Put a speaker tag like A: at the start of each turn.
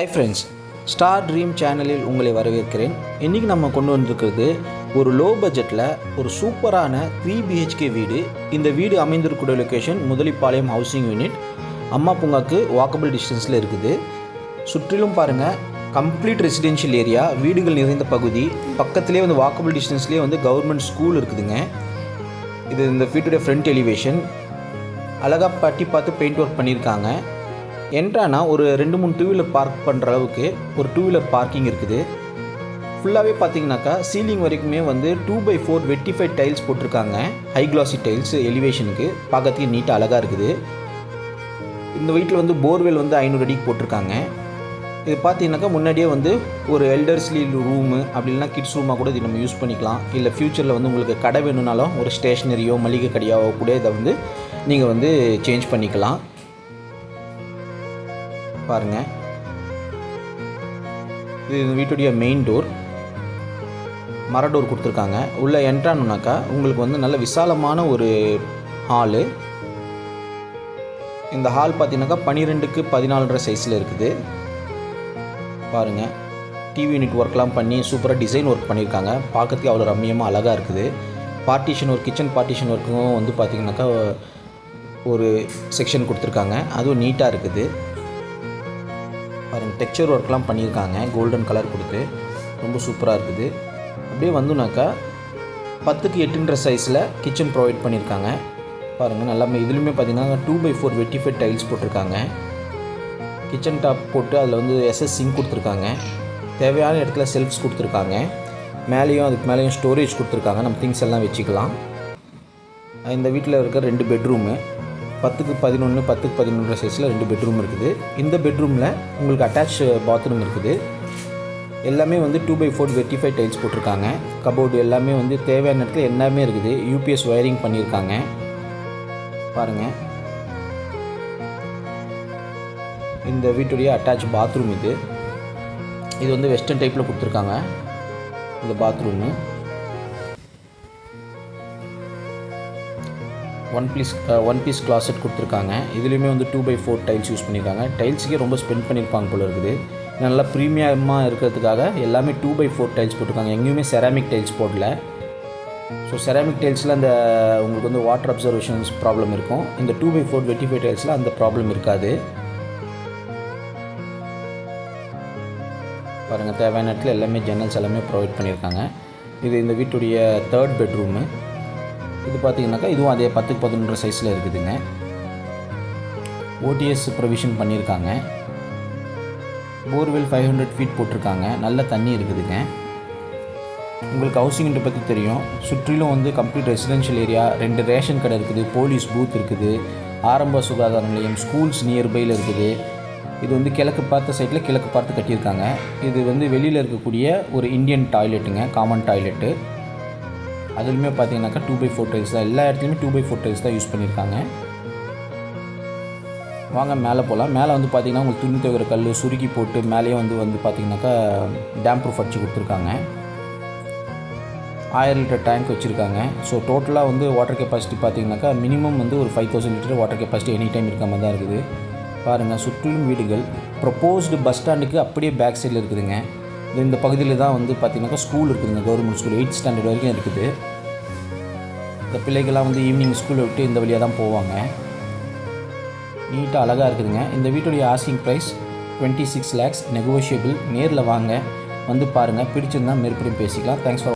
A: Hi friends star dream சேனலில் உங்களை வரவேற்கிறேன். இன்றைக்கி நம்ம கொண்டு வந்திருக்கிறது ஒரு லோ பட்ஜெட்டில் ஒரு சூப்பரான த்ரீ பிஹெச்கே வீடு. இந்த வீடு அமைந்திருக்கூடிய லொக்கேஷன் முதலிப்பாளையம் ஹவுசிங் யூனிட் அம்மா பூங்காக்கு வாக்கபிள் டிஸ்டன்ஸில் இருக்குது. சுற்றிலும் பாருங்கள் கம்ப்ளீட் ரெசிடென்ஷியல் ஏரியா வீடுகள் நிறைந்த பகுதி. பக்கத்துலேயே வந்து வாக்கபிள் டிஸ்டன்ஸ்லேயே வந்து கவர்மெண்ட் ஸ்கூல் இருக்குதுங்க. இது இந்த வீட்டுடைய ஃப்ரண்ட் எலிவேஷன் அழகாக பட்டி பார்த்து பெயிண்ட் ஒர்க் பண்ணியிருக்காங்க. என்ட்ரானா ஒரு ரெண்டு மூணு டூ வீலர் பார்க் பண்ணுற அளவுக்கு ஒரு டூ வீலர் பார்க்கிங் இருக்குது. ஃபுல்லாகவே பார்த்தீங்கன்னாக்கா சீலிங் வரைக்குமே வந்து two by four vitrified tiles போட்டிருக்காங்க. ஹை கிளாசி டைல்ஸ் எலிவேஷனுக்கு பார்க்கறதுக்கு நீட்டாக அழகாக இருக்குது. இந்த வீட்டில் வந்து போர்வெல் வந்து ஐநூறு அடிக்கு போட்டிருக்காங்க. இது பார்த்தீங்கன்னாக்கா முன்னாடியே வந்து ஒரு எல்டர்ஸ்லி ரூமு அப்படி இல்லைனா கிட்ஸ் ரூமாக கூட இது நம்ம யூஸ் பண்ணிக்கலாம். இல்லை ஃப்யூச்சரில் வந்து உங்களுக்கு கடை வேணும்னாலும் ஒரு ஸ்டேஷ்னரியோ மளிகை கடையாவோ கூட இதை வந்து நீங்கள் வந்து சேஞ்ச் பண்ணிக்கலாம். பாருங்கள் இது இந்த வீட்டுடைய மெயின் டோர் மர டோர் கொடுத்துருக்காங்க. உள்ளே என்ட்ரானுனாக்கா உங்களுக்கு வந்து நல்ல விசாலமான ஒரு ஹாலு இந்த ஹால் பார்த்தீங்கன்னாக்கா பன்னிரெண்டுக்கு பதினாலரை சைஸில் இருக்குது. பாருங்கள் டிவி யூனிட் ஒர்க்லாம் பண்ணி சூப்பராக டிசைன் ஒர்க் பண்ணியிருக்காங்க. பார்க்கறதுக்கு அவ்வளோ ரம்மியமாக அழகாக இருக்குது. பார்ட்டிஷன் ஒர்க் கிச்சன் பார்ட்டிஷன் ஒர்க்கும் வந்து பார்த்திங்கனாக்கா ஒரு செக்ஷன் கொடுத்துருக்காங்க. அதுவும் நீட்டாக இருக்குது. பாருங்கள் டெக்ஸ்சர் ஒர்க்லாம் பண்ணியிருக்காங்க. கோல்டன் கலர் கொடுத்து. ரொம்ப சூப்பராக இருக்குது. அப்படியே வந்துனாக்கா பத்துக்கு எட்டுன்ற சைஸில் கிச்சன் ப்ரொவைட் பண்ணியிருக்காங்க. பாருங்கள் நல்லாமே இதுலேயுமே பார்த்தீங்கன்னா two by four vitrified tiles போட்டிருக்காங்க. கிச்சன் டாப் போட்டு அதில் வந்து எஸ்எஸ் சிங்க் கொடுத்துருக்காங்க. தேவையான இடத்துல செல்ஃப்ஸ் கொடுத்துருக்காங்க. மேலேயும் அதுக்கு மேலேயும் ஸ்டோரேஜ் கொடுத்துருக்காங்க. நம்ம திங்ஸ் எல்லாம் வச்சுக்கலாம். இந்த வீட்டில் இருக்க ரெண்டு பெட்ரூமு பத்துக்கு பதினொன்று பத்துக்கு பதினொன்று சைஸில் ரெண்டு பெட்ரூம் இருக்குது. இந்த பெட்ரூமில் உங்களுக்கு அட்டாச் பாத்ரூம் இருக்குது. எல்லாமே வந்து two by four vitrify tiles போட்டிருக்காங்க. கபோர்டு எல்லாமே வந்து தேவையான இடத்துல எல்லாமே இருக்குது. யூபிஎஸ் ஒயரிங் பண்ணியிருக்காங்க. பாருங்கள் இந்த வீட்டுடைய அட்டாச் பாத்ரூம் இது. இது வந்து வெஸ்டர்ன் டைப்பில் கொடுத்துருக்காங்க. இந்த bathroom one piece one uh, piece closet கொடுத்துருக்காங்க. இதுலேயுமே வந்து two by four tiles use பண்ணியிருக்காங்க. டைல்ஸுக்கே ரொம்ப ஸ்பெண்ட் பண்ணியிருப்பாங்க போல இருக்குது. நல்லா ப்ரீமியமாக இருக்கிறதுக்காக எல்லாமே டூ பை ஃபோர் டைல்ஸ் போட்டிருக்காங்க. எங்கேயுமே செராமிக் டைல்ஸ் போடல. ஸோ செராமிக் டைல்ஸில் அந்த உங்களுக்கு வந்து வாட்டர் அப்சர்வேஷன்ஸ் ப்ராப்ளம் இருக்கும். இந்த டூ பை ஃபோர் வெட்டிஃபை டைல்ஸில் அந்த ப்ராப்ளம் இருக்காது. பாருங்கள் தேவையான இடத்துல எல்லாமே ஜன்னல்ஸ் எல்லாமே ப்ரொவைட் பண்ணியிருக்காங்க. இது இந்த வீட்டுடைய தேர்ட் பெட்ரூமு இது பார்த்திங்கனாக்கா இதுவும் அதே பத்துக்கு பதினொன்று சைஸில் இருக்குதுங்க. ஓடிஎஸ் ப்ரொவிஷன் பண்ணியிருக்காங்க. போர்வெல் ஃபைவ் ஹண்ட்ரட் ஃபீட் போட்டிருக்காங்க. நல்ல தண்ணி இருக்குதுங்க. உங்களுக்கு ஹவுசிங்ன்ற பற்றி தெரியும். சுற்றிலும் வந்து கம்ப்ளீட் ரெசிடென்ஷியல் ஏரியா ரெண்டு ரேஷன் கடை இருக்குது போலீஸ் பூத் இருக்குது ஆரம்ப சுகாதார நிலையம் ஸ்கூல்ஸ் நியர்பையில் இருக்குது. இது வந்து கிழக்கு பார்த்த சைடில் கிழக்கு பார்த்து கட்டியிருக்காங்க. இது வந்து வெளியில் இருக்கக்கூடிய ஒரு இந்தியன் டாய்லெட்டுங்க காமன் டாய்லெட்டு அதுலேயுமே பார்த்தீங்கன்னாக்கா டூ பை ஃபோர் டைல்ஸ் தான். எல்லா இடத்துலையுமே டூ பை ஃபோர் டைல்ஸ் தான் யூஸ் பண்ணியிருக்காங்க வாங்க மேலே போகலாம் மேலே வந்து பார்த்தீங்கன்னா உங்களுக்கு துணி துவைக்கிற கல் சுருக்கி போட்டு மேலேயே வந்து வந்து பார்த்திங்கனாக்கா டேம் ப்ரூஃப் அடிச்சு கொடுத்துருக்காங்க. ஆயிரம் லிட்டர் டேங்க் வச்சுருக்காங்க. ஸோ டோட்டலாக வந்து வாட்டர் கெப்பாசிட்டி பார்த்தீங்கன்னாக்கா மினிமம் வந்து ஒரு five thousand litre water capacity any time இருக்க மாதிரி தான் இருக்குது. பாருங்கள் சுற்றிலும் வீடுகள். ப்ரொப்போஸ்டு பஸ் ஸ்டாண்டுக்கு அப்படியே பேக் சைடில் இருக்குதுங்க. இந்த பகுதியில் தான் வந்து பார்த்தீங்கன்னாக்கா ஸ்கூல் இருக்குதுங்க கவர்மெண்ட் ஸ்கூல் எயிட் ஸ்டாண்டர்ட் வரைக்கும் இருக்குது. இந்த பிள்ளைகள்லாம் வந்து ஈவினிங் ஸ்கூலை விட்டு இந்த வழியாக தான் போவாங்க. நீட்டாக அழகாக இருக்குதுங்க. இந்த வீட்டுடைய asking price twenty six lakhs negotiable நேரில் வாங்க. வந்து பாருங்கள் பிடிச்சிருந்தால் மேற்படியும் பேசிக்கலாம். Thanks for